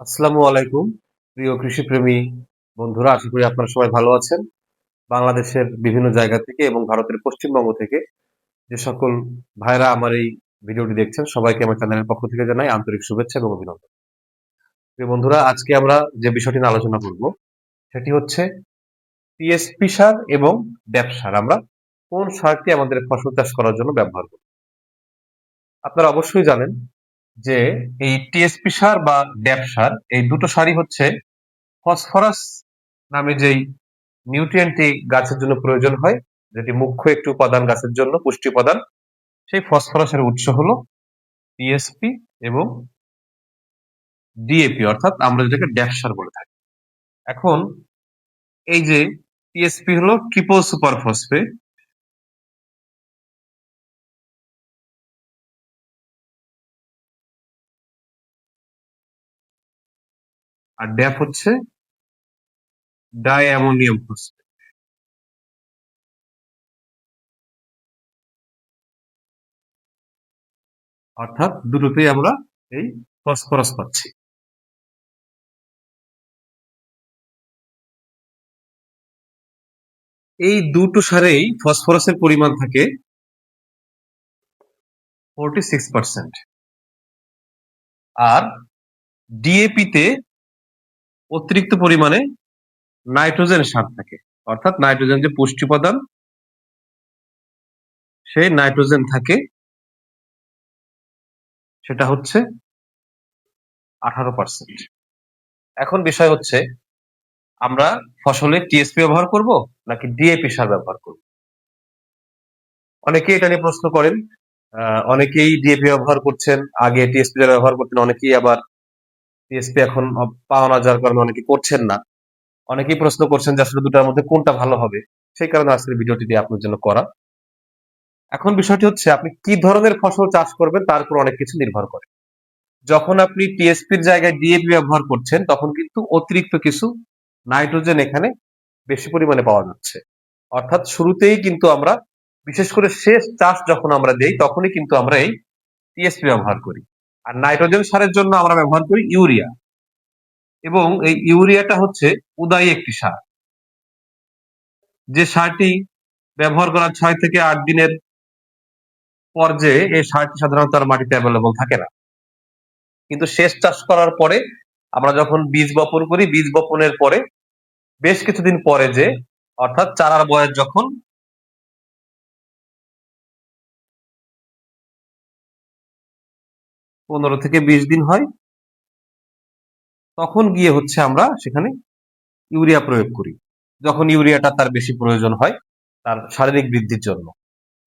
আসসালামু আলাইকুম, প্রিয় কৃষিপ্রেমী বন্ধুরা, আশা করি আপনারা সবাই ভালো আছেন। বাংলাদেশের বিভিন্ন জায়গা থেকে এবং ভারতের পশ্চিমবঙ্গ থেকে যে সকল ভাইরা আমার এই ভিডিওটি দেখছেন, সবাইকে আমার চ্যানেলের পক্ষ থেকে জানাই আন্তরিক শুভেচ্ছা এবং অভিনন্দন। প্রিয় বন্ধুরা, আজকে আমরা যে বিষয়টি নিয়ে আলোচনা করব, সেটি হচ্ছে টিএসপি সার এবং ড্যাপ সার। আমরা কোন সারটি আমাদের ফসল চাষ করার জন্য ব্যবহার করি আপনারা অবশ্যই জানেন যে এই টিএসপি সার বা ড্যাপ সার, এই দুটো সারই হচ্ছে ফসফরাস নামে যেই নিউট্রিয়েন্টটি গাছের জন্য প্রয়োজন হয়, যেটি মুখ্য একটি উপাদান গাছের জন্য, পুষ্টি উপাদান, সেই ফসফরাসের উৎস হলো টিএসপি এবং ডিএপি অর্থাৎ আমরা যেটাকে ড্যাপ সার বলে থাকি। এখন এই যে টিএসপি হলো ট্রিপল সুপার ফসফেট আর ড্যাপ হচ্ছে ডাই অ্যামোনিয়াম ফসফেট। অর্থাৎ দুটোতেই আমরা এই ফসফরাস পাচ্ছি। এই দুটো সারেই ফসফরাসের পরিমাণ থাকে ফোরটি সিক্স পার্সেন্ট। আর ডিএপিতে অতিরিক্ত পরিমাণে নাইট্রোজেন সার থাকে। অর্থাৎ নাইট্রোজেন যে পুষ্টি উপাদান সেই নাইট্রোজেন থাকে, সেটা হচ্ছে আঠারো পার্সেন্ট এখন বিষয় হচ্ছে, আমরা ফসলে টিএসপি ব্যবহার করব নাকি ডিএপি সার ব্যবহার করব? অনেকেই এটা নিয়ে প্রশ্ন করেন অনেকেই ডিএপি ব্যবহার করছেন, আগে টিএসপি ব্যবহার করতেন, অনেকেই আবার টিএসপি এখন পাওয়া না যাওয়ার কারণে অনেকে করছেন না। অনেকেই প্রশ্ন করছেন যে আসলে দুটার মধ্যে কোনটা ভালো হবে? সেই কারণে আজকের ভিডিওটি দিয়ে আপনার জন্য করা। এখন বিষয়টি হচ্ছে, আপনি কি ধরনের ফসল চাষ করবেন তার উপর অনেক কিছু নির্ভর করে। যখন আপনি টিএসপির জায়গায় ডিএপি ব্যবহার করছেন, তখন কিন্তু অতিরিক্ত কিছু নাইট্রোজেন এখানে বেশি পরিমাণে পাওয়া যাচ্ছে। অর্থাৎ শুরুতেই কিন্তু আমরা, বিশেষ করে শেষ চাষ যখন আমরা দেই, তখনই কিন্তু আমরা এই টিএসপি ব্যবহার করি। আর নাইট্রোজেন সারের জন্য আমরা ব্যবহার করি ইউরিয়া। এবং এই ইউরিয়াটা হচ্ছে উদায়ী একটি সার। যে সারটি ব্যবহার করার ছয় থেকে আট দিনের পর্যায়ে এই সারটি সাধারণত আর মাটিতে অ্যাভেলেবল থাকে না। কিন্তু শেষ চাষ করার পরে আমরা যখন বীজ বপন করি, বীজ বপনের পরে বেশ কিছুদিন পরে যে, অর্থাৎ চারার বয়স যখন পনেরো থেকে বিশ দিন হয়, তখন গিয়ে হচ্ছে আমরা সেখানে ইউরিয়া প্রয়োগ করি। যখন ইউরিয়াটা তার বেশি প্রয়োজন হয়, তার শারীরিক বৃদ্ধির জন্য।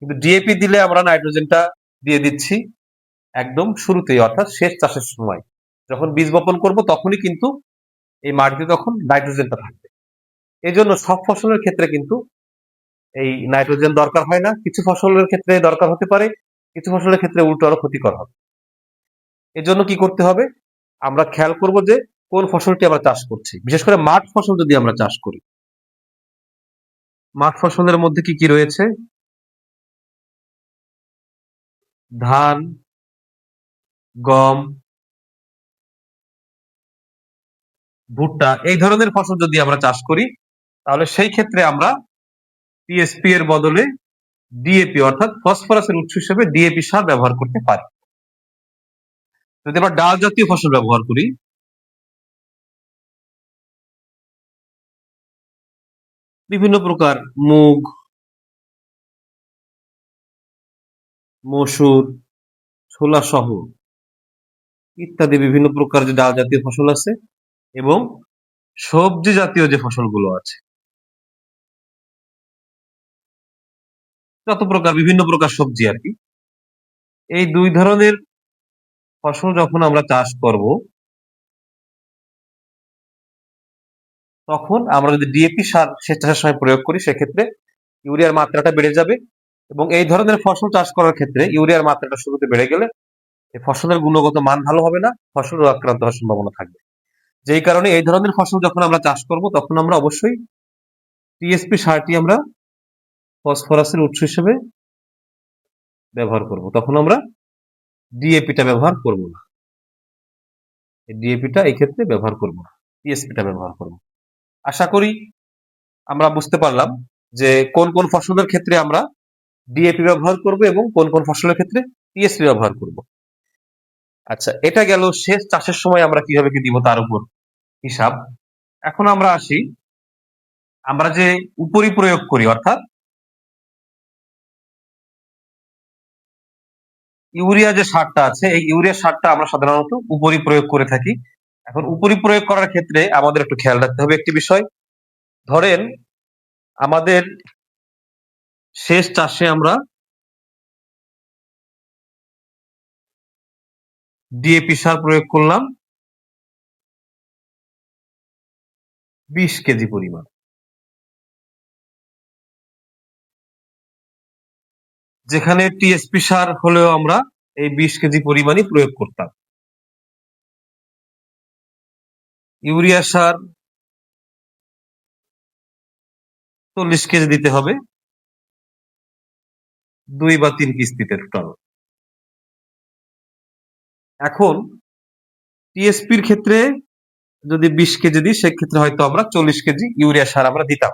কিন্তু ডিএপি দিলে আমরা নাইট্রোজেনটা দিয়ে দিচ্ছি একদম শুরুতেই, অর্থাৎ শেষ চাষের সময়। যখন বীজ বপন করব তখনই কিন্তু এই মাটিতে তখন নাইট্রোজেনটা থাকবে। এই জন্য সব ফসলের ক্ষেত্রে কিন্তু এই নাইট্রোজেন দরকার হয় না। কিছু ফসলের ক্ষেত্রে দরকার হতে পারে, কিছু ফসলের ক্ষেত্রে উল্টো আরও ক্ষতিকর হবে। এজন্য কি করতে হবে? আমরা খেয়াল করব যে কোন ফসলটি আমরা চাষ করছি। বিশেষ করে মাঠ ফসল যদি আমরা চাষ করি। মাঠ ফসলের মধ্যে কি কি রয়েছে? ধান, গম, ভুট্টা এই ধরনের ফসল যদি আমরা চাষ করি, তাহলে সেই ক্ষেত্রে আমরা টিএসপি এর বদলে ডিএপি অর্থাৎ ফসফরাসের উৎস হিসেবে ডিএপি সার ব্যবহার করতে পারি। যদি আমরা ডাল জাতীয় ফসল ব্যবহার করি। বিভিন্ন প্রকার মুগ, মসুর, ছোলা সহ ইত্যাদি বিভিন্ন প্রকার যে ডাল জাতীয় ফসল আছে এবং সবজি জাতীয় যে ফসলগুলো আছে। যত প্রকার বিভিন্ন প্রকার সবজি আর কি। এই দুই ধরনের ফসল যখন আমরা চাষ করব, তখন আমরা যদি ডিএপি সার সেচ চাষের সময় প্রয়োগ করি, সেক্ষেত্রে ইউরিয়ার মাত্রাটা বেড়ে যাবে এবং এই ধরনের ফসল চাষ করার ক্ষেত্রে ইউরিয়ার মাত্রাটা শুরুতে বেড়ে গেলে ফসলের গুণগত মান ভালো হবে না, ফসল আক্রান্ত হওয়ার সম্ভাবনা থাকবে। যেই কারণে এই ধরনের ফসল যখন আমরা চাষ করব, তখন আমরা অবশ্যই টিএসপি সারটি আমরা ফসফরাসের উৎস হিসেবে ব্যবহার করব। তখন আমরা ডিএপিটা ব্যবহার করব না। ডিএপিটা এই ক্ষেত্রে ব্যবহার করব না। টিএসপিটা ব্যবহার করব আশা করি আমরা বুঝতে পারলাম যে কোন কোন ফসলের ক্ষেত্রে আমরা ডিএপি ব্যবহার করব এবং কোন কোন ফসলের ক্ষেত্রে টিএসপি ব্যবহার করব। আচ্ছা এটা গেল শেষ চাষের সময় আমরা কীভাবে কি দিব তার উপর হিসাব। এখন আমরা আসি, আমরা যে উপরি প্রয়োগ করি, অর্থাৎ ইউরিয়া যে সারটা আছে, এই ইউরিয়া সারটা আমরা সাধারণত উপরি প্রয়োগ করে থাকি। এখন উপরি প্রয়োগ করার ক্ষেত্রে আমাদের একটু খেয়াল রাখতে হবে একটি বিষয়। ধরেন, আমাদের শেষ চাষে আমরা ডিএপি সার প্রয়োগ করলাম বিশ কেজি পরিমাণ। যেখানে টিএসপি সার হলেও আমরা এই বিশ কেজি পরিমাণই প্রয়োগ করতাম। ইউরিয়া সার চল্লিশ কেজি দিতে হবে। দুই বা তিন কিস্তিতে টোটাল। এখন টিএসপির ক্ষেত্রে যদি বিশ কেজি দিই, সেক্ষেত্রে হয়তো আমরা চল্লিশ কেজি ইউরিয়া সার আমরা দিতাম।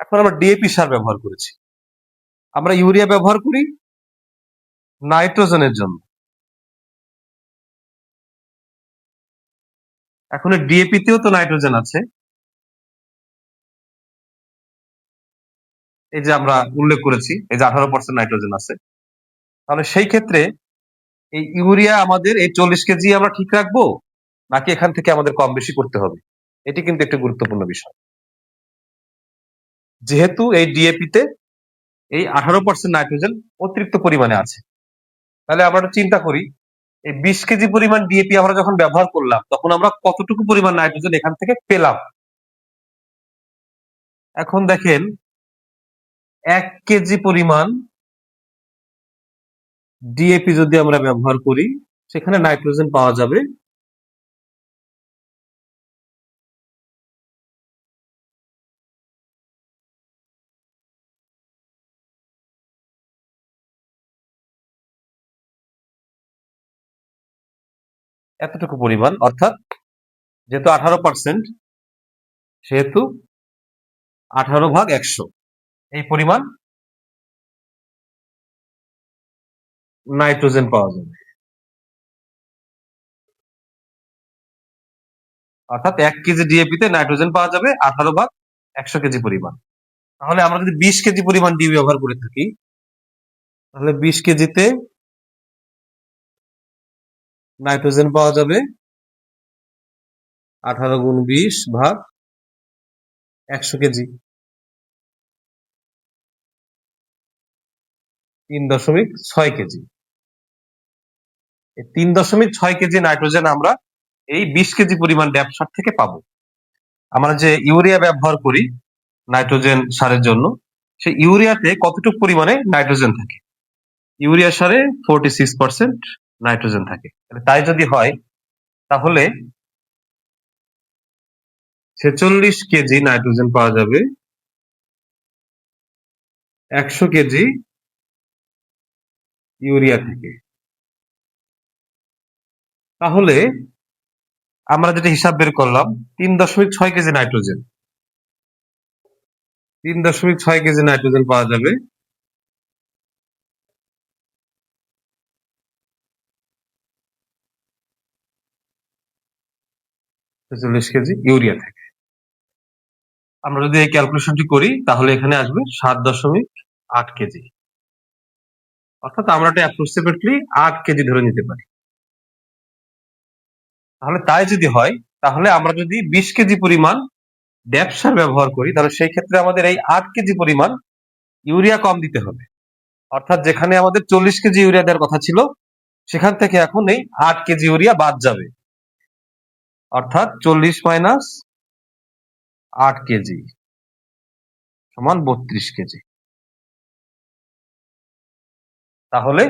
এখন আমরা ডিএপি সার ব্যবহার করেছি। আমরা ইউরিয়া ব্যবহার করি নাইট্রোজেনের জন্য। এখন ডিএপিতেও তো নাইট্রোজেন আছে। এই যে আমরা উল্লেখ করেছি, এই যে আঠারো পার্সেন্ট নাইট্রোজেন আছে। তাহলে সেই ক্ষেত্রে এই ইউরিয়া আমাদের এই চল্লিশ কেজি আমরা ঠিক রাখব, নাকি এখান থেকে আমাদের কম বেশি করতে হবে? এটি কিন্তু একটি গুরুত্বপূর্ণ বিষয়। যেহেতু এই ডিএপিতে এই আঠারো পার্সেন্ট নাইট্রোজেন অতিরিক্ত পরিমাণে আছে। তাহলে আমরা চিন্তা করি, এই বিশ কেজি পরিমাণ ডিএপি আমরা যখন ব্যবহার করলাম, তখন আমরা কতটুকু পরিমাণ নাইট্রোজেন এখান থেকে পেলাম? এখন দেখেন, এক কেজি পরিমাণ ডিএপি যদি আমরা ব্যবহার করি, সেখানে নাইট্রোজেন পাওয়া যাবে এতটুকু পরিমাণ, অর্থাৎ যেহেতু আঠারো পার্সেন্ট সেহেতু আঠারো ভাগ একশো। এই পরিমাণ নাইট্রোজেন পাওয়া যাবে। অর্থাৎ এক কেজি ডিএপিতে নাইট্রোজেন পাওয়া যাবে আঠারো ভাগ একশো কেজি পরিমাণ। তাহলে আমরা যদি বিশ কেজি পরিমাণ ডিএপি ব্যবহার করে থাকি, তাহলে বিশ কেজিতে নাইট্রোজেন পাওয়া যাবে। আঠারো গুণ বিশ ভাগ একশো কেজি। তিন দশমিক ছয় কেজি। তিন দশমিক ছয় কেজি নাইট্রোজেন আমরা এই বিশ কেজি পরিমাণ ড্যাপ সার থেকে পাবো। আমরা যে ইউরিয়া ব্যবহার করি নাইট্রোজেন সারের জন্য সেই ইউরিয়াতে কতটুকু পরিমাণে নাইট্রোজেন থাকে? ইউরিয়া সারে ফোরটি সিক্স পার্সেন্ট নাইট্রোজেন থাকে। তাই যদি হয়, তাহলে ছেচল্লিশ কেজি নাইট্রোজেন পাওয়া যাবে। একশো কেজি ইউরিয়া থেকে। তাহলে আমরা যেটা হিসাব বের করলাম, তিন দশমিক ছয় কেজি নাইট্রোজেন। তিন দশমিক ছয় কেজি নাইট্রোজেন পাওয়া যাবে। ছেচল্লিশ কেজি ইউরিয়া থেকে। আমরা যদি এই ক্যালকুলেশনটি করি, তাহলে এখানে আসবে সাত দশমিক আট কেজি। অর্থাৎ আমরা এটা অ্যাপ্রক্সিমেটলি আট কেজি ধরে নিতে পারি। তাহলে তাই যদি হয়, তাহলে আমরা যদি বিশ কেজি পরিমাণ ড্যাপসার ব্যবহার করি, তাহলে সেই ক্ষেত্রে আমাদের এই আট কেজি পরিমাণ ইউরিয়া কম দিতে হবে। অর্থাৎ যেখানে আমাদের চল্লিশ কেজি ইউরিয়া দেওয়ার কথা ছিল, সেখান থেকে এখন এই আট কেজি ইউরিয়া বাদ যাবে। অর্থাৎ চল্লিশ মাইনাস আট কেজি সমান বত্রিশ কেজি। তাহলে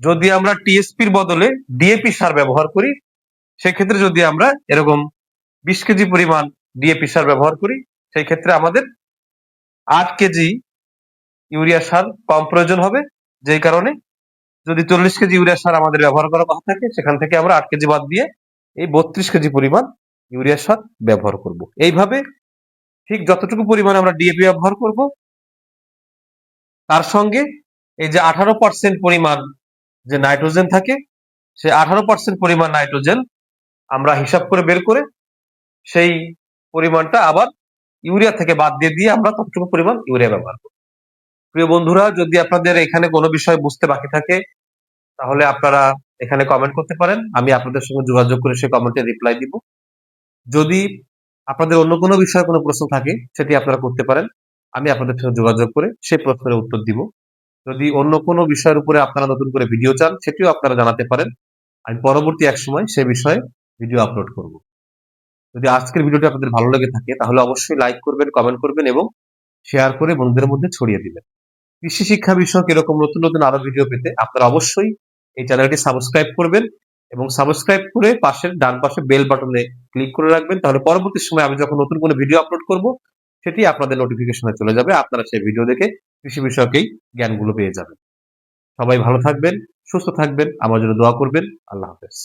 যদি আমরা টিএসপির বদলে ডিএপি সার ব্যবহার করি, সেক্ষেত্রে যদি আমরা এরকম বিশ কেজি পরিমাণ ডিএপি সার ব্যবহার করি সেই ক্ষেত্রে আমাদের আট কেজি ইউরিয়া সার কম প্রয়োজন হবে, যেই কারণে যদি চল্লিশ কেজি ইউরিয়া সার আমাদের ব্যবহার করার কথা থাকে, সেখান থেকে আমরা আট কেজি বাদ দিয়ে এই বত্রিশ কেজি পরিমাণ ইউরিয়া সার ব্যবহার করব। এইভাবে ঠিক যতটুকু পরিমাণ আমরা ডিএপি ব্যবহার করব, তার সঙ্গে এই যে আঠারো পার্সেন্ট পরিমাণ যে নাইট্রোজেন থাকে, সে আঠারো পার্সেন্ট পরিমাণ নাইট্রোজেন আমরা হিসাব করে বের করে সেই পরিমাণটা আবার ইউরিয়া থেকে বাদ দিয়ে দিয়ে আমরা ততটুকু পরিমাণ ইউরিয়া ব্যবহার করব। প্রিয় বন্ধুরা, যদি আপনাদের এখানে কোনো বিষয় বুঝতে বাকি থাকে, তাহলে আপনারা এখানে কমেন্ট করতে পারেন। আমি আপনাদের সঙ্গে যোগাযোগ করে সেই কমেন্টে রিপ্লাই দিব। যদি আপনাদের অন্য কোনো বিষয়ে কোনো প্রশ্ন থাকে, সেটি আপনারা করতে পারেন। আমি আপনাদের সঙ্গে যোগাযোগ করে সেই প্রশ্নের উত্তর দিব। যদি অন্য কোনো বিষয়ের উপরে আপনারা নতুন করে ভিডিও চান, সেটিও আপনারা জানাতে পারেন। আমি পরবর্তী এক সময় সে বিষয়ে ভিডিও আপলোড করব। যদি আজকের ভিডিওটি আপনাদের ভালো লেগে থাকে, তাহলে অবশ্যই লাইক করবেন কমেন্ট করবেন এবং শেয়ার করে বন্ধুদের মধ্যে ছড়িয়ে দিবেন। কৃষি শিক্ষা বিষয়ক এরকম নতুন নতুন আরও ভিডিও পেতে আপনারা অবশ্যই এই চ্যানেলটি সাবস্ক্রাইব করবেন এবং সাবস্ক্রাইব করে পাশের ডান পাশে বেল বাটনে ক্লিক করে রাখবেন, তাহলে পরবর্তী সময় আমি যখন নতুন কোনো ভিডিও আপলোড করব, সেটি আপনাদের নোটিফিকেশনে চলে যাবে, আপনারা সেই ভিডিও দেখে কৃষি বিষয়ক এই জ্ঞানগুলো পেয়ে যাবেন। সবাই ভালো থাকবেন, সুস্থ থাকবেন, আমার জন্য দোয়া করবেন, আল্লাহ হাফেজ।